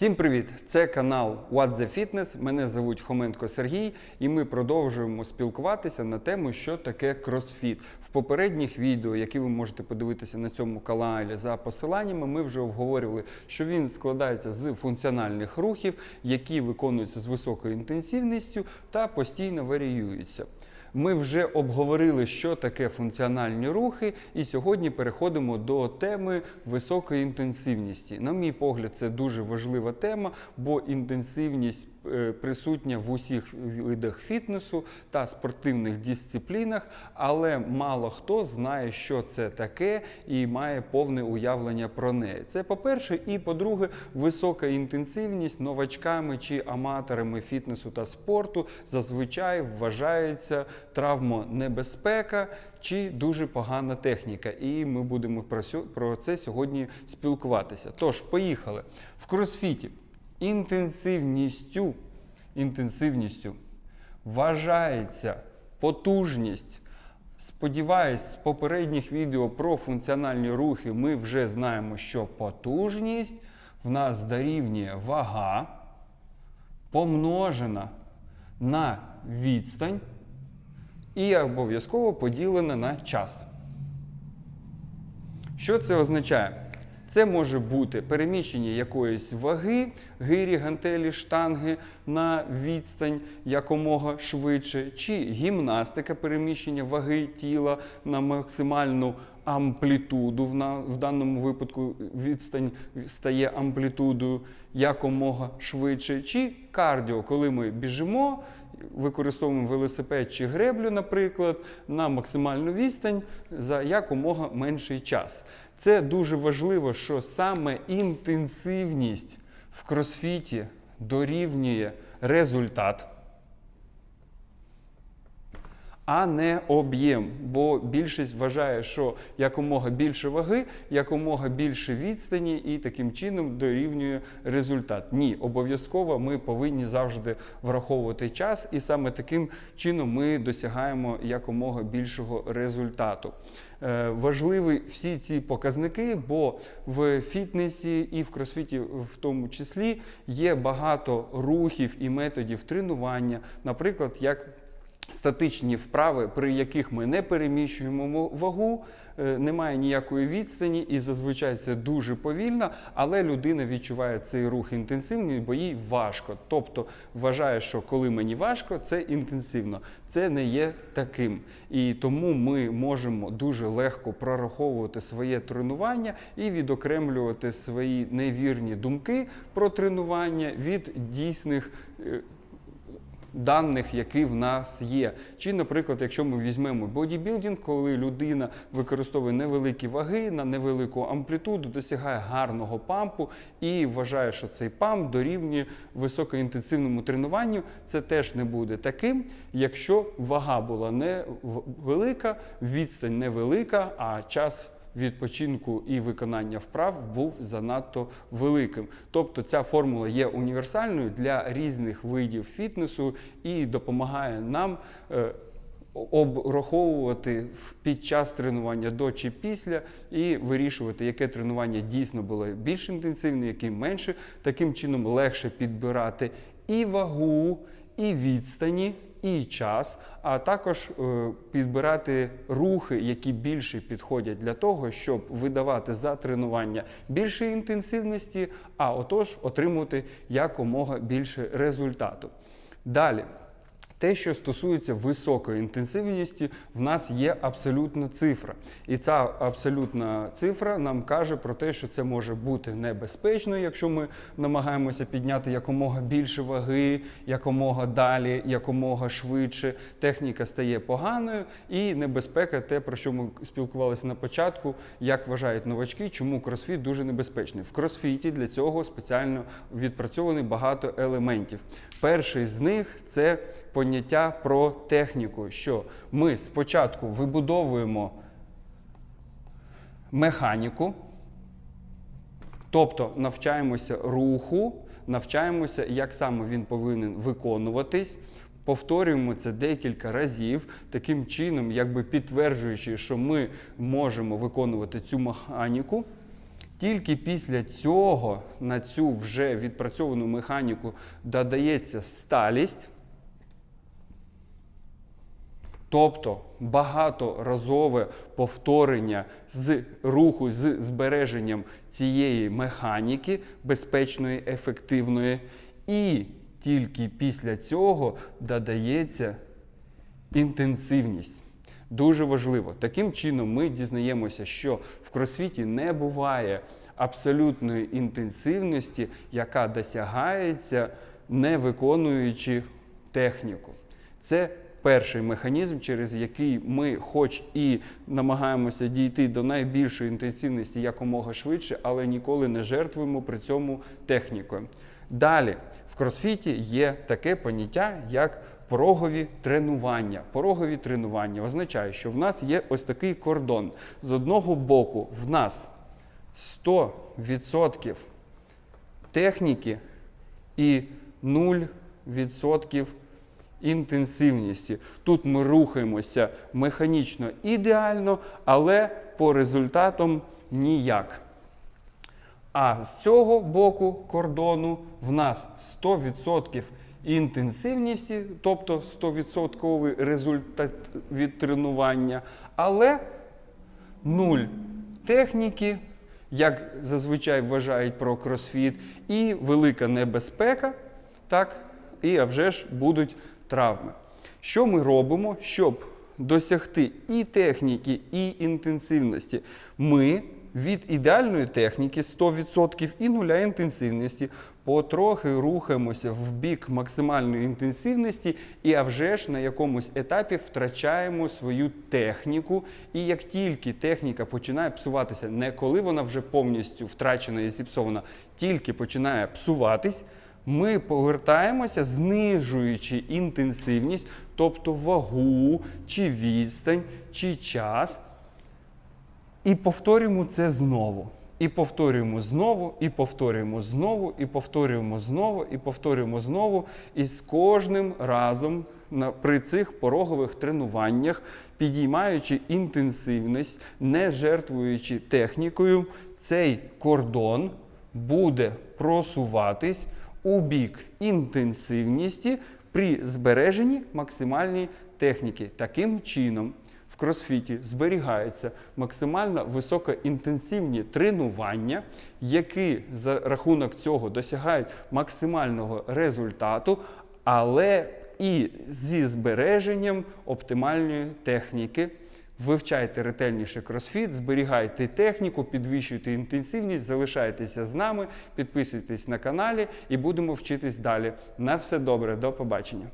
Всім привіт! Це канал What the Fitness. Мене звуть Хоменко Сергій, і ми продовжуємо спілкуватися на тему, що таке кросфіт. В попередніх відео, які ви можете подивитися на цьому каналі за посиланнями, ми вже обговорювали, що він складається з функціональних рухів, які виконуються з високою інтенсивністю та постійно варіюються. Ми вже обговорили, що таке функціональні рухи, і сьогодні переходимо до теми високої інтенсивності. На мій погляд, це дуже важлива тема, бо інтенсивність е, присутня в усіх видах фітнесу та спортивних дисциплінах, але мало хто знає, що це таке, і має повне уявлення про неї. Це по-перше, і по-друге, висока інтенсивність новачками чи аматорами фітнесу та спорту зазвичай вважається травмонебезпека чи дуже погана техніка. І ми будемо про це сьогодні спілкуватися. Тож, поїхали. В кросфіті інтенсивністю, інтенсивністю вважається потужність. Сподіваюсь, з попередніх відео про функціональні рухи ми вже знаємо, що потужність в нас дорівнює вага помножена на відстань і обов'язково поділена на час. Що це означає? Це може бути переміщення якоїсь ваги, гирі, гантелі, штанги на відстань якомога швидше, чи гімнастика переміщення ваги тіла на максимальну амплітуду. В даному випадку відстань стає амплітудою якомога швидше, чи кардіо, коли ми біжимо, використовуємо велосипед чи греблю, наприклад, на максимальну відстань за якомога менший час. Це дуже важливо, що саме інтенсивність в кросфіті дорівнює результат, а не об'єм. Бо більшість вважає, що якомога більше ваги, якомога більше відстані, і таким чином дорівнює результат. Ні, обов'язково ми повинні завжди враховувати час, і саме таким чином ми досягаємо якомога більшого результату. Е, Важливі всі ці показники, бо в фітнесі і в кросфіті в тому числі є багато рухів і методів тренування, наприклад, як статичні вправи, при яких ми не переміщуємо вагу, е, немає ніякої відстані, і зазвичай це дуже повільно, але людина відчуває цей рух інтенсивний, бо їй важко. Тобто вважає, що коли мені важко, це інтенсивно. Це не є таким. І тому ми можемо дуже легко прораховувати своє тренування і відокремлювати свої невірні думки про тренування від дійсних. Даних, які в нас є. Чи, наприклад, якщо ми візьмемо бодібілдинг, коли людина використовує невеликі ваги на невелику амплітуду, досягає гарного пампу і вважає, що цей памп дорівнює високоінтенсивному тренуванню, це теж не буде таким, якщо вага була невелика, відстань невелика, а час відпочинку і виконання вправ був занадто великим. Тобто ця формула є універсальною для різних видів фітнесу і допомагає нам. е, Обраховувати під час тренування до чи після і вирішувати, яке тренування дійсно було більш інтенсивне, яке менше. Таким чином легше підбирати і вагу, і відстані, і час, а також е, підбирати рухи, які більше підходять для того, щоб видавати за тренування більше інтенсивності, а отож отримувати якомога більше результату. Далі. Те, що стосується високої інтенсивності, в нас є абсолютна цифра. І ця абсолютна цифра нам каже про те, що це може бути небезпечно, якщо ми намагаємося підняти якомога більше ваги, якомога далі, якомога швидше. Техніка стає поганою, і небезпека, те, про що ми спілкувалися на початку, як вважають новачки, чому кросфіт дуже небезпечний. В кросфіті для цього спеціально відпрацьований багато елементів. Перший з них це поняття про техніку, що ми спочатку вибудовуємо механіку, тобто навчаємося руху, навчаємося, як саме він повинен виконуватись. Повторюємо це декілька разів, таким чином, якби підтверджуючи, що ми можемо виконувати цю механіку. Тільки після цього на цю вже відпрацьовану механіку додається сталість. Тобто багаторазове повторення з руху з збереженням цієї механіки безпечної, ефективної, і тільки після цього додається інтенсивність. Дуже важливо. Таким чином ми дізнаємося, що в кросфіті не буває абсолютної інтенсивності, яка досягається не виконуючи техніку. Це перший механізм, через який ми, хоч і намагаємося дійти до найбільшої інтенсивності якомога швидше, але ніколи не жертвуємо при цьому технікою. Далі в кросфіті є таке поняття, як порогові тренування. Порогові тренування означає, що в нас є ось такий кордон. З одного боку, в нас 100% техніки і 0% інтенсивності. Тут ми рухаємося механічно ідеально, але по результатам ніяк. А з цього боку кордону в нас 100% інтенсивності, тобто 100% результат від тренування, але нуль техніки, як зазвичай вважають про кросфіт, і велика небезпека, так, і а вже ж будуть травми. Що ми робимо, щоб досягти і техніки, і інтенсивності? Ми від ідеальної техніки 100% і нуля інтенсивності потрохи рухаємося в бік максимальної інтенсивності, і а вже ж на якомусь етапі втрачаємо свою техніку. І як тільки техніка починає псуватися, не коли вона вже повністю втрачена і зіпсована, тільки починає псуватись. Ми повертаємося, знижуючи інтенсивність, тобто вагу, чи відстань, чи час. І повторюємо це знову. І повторюємо знову, і повторюємо знову, і повторюємо знову, і повторюємо знову. І з кожним разом при цих порогових тренуваннях, підіймаючи інтенсивність, не жертвуючи технікою, цей кордон буде просуватись у бік інтенсивності при збереженні максимальної техніки. Таким чином, в кросфіті зберігаються максимально високоінтенсивні тренування, які за рахунок цього досягають максимального результату, але і зі збереженням оптимальної техніки. Вивчайте ретельніше кросфіт, зберігайте техніку, підвищуйте інтенсивність, залишайтеся з нами, підписуйтесь на каналі і будемо вчитись далі. На все добре, до побачення.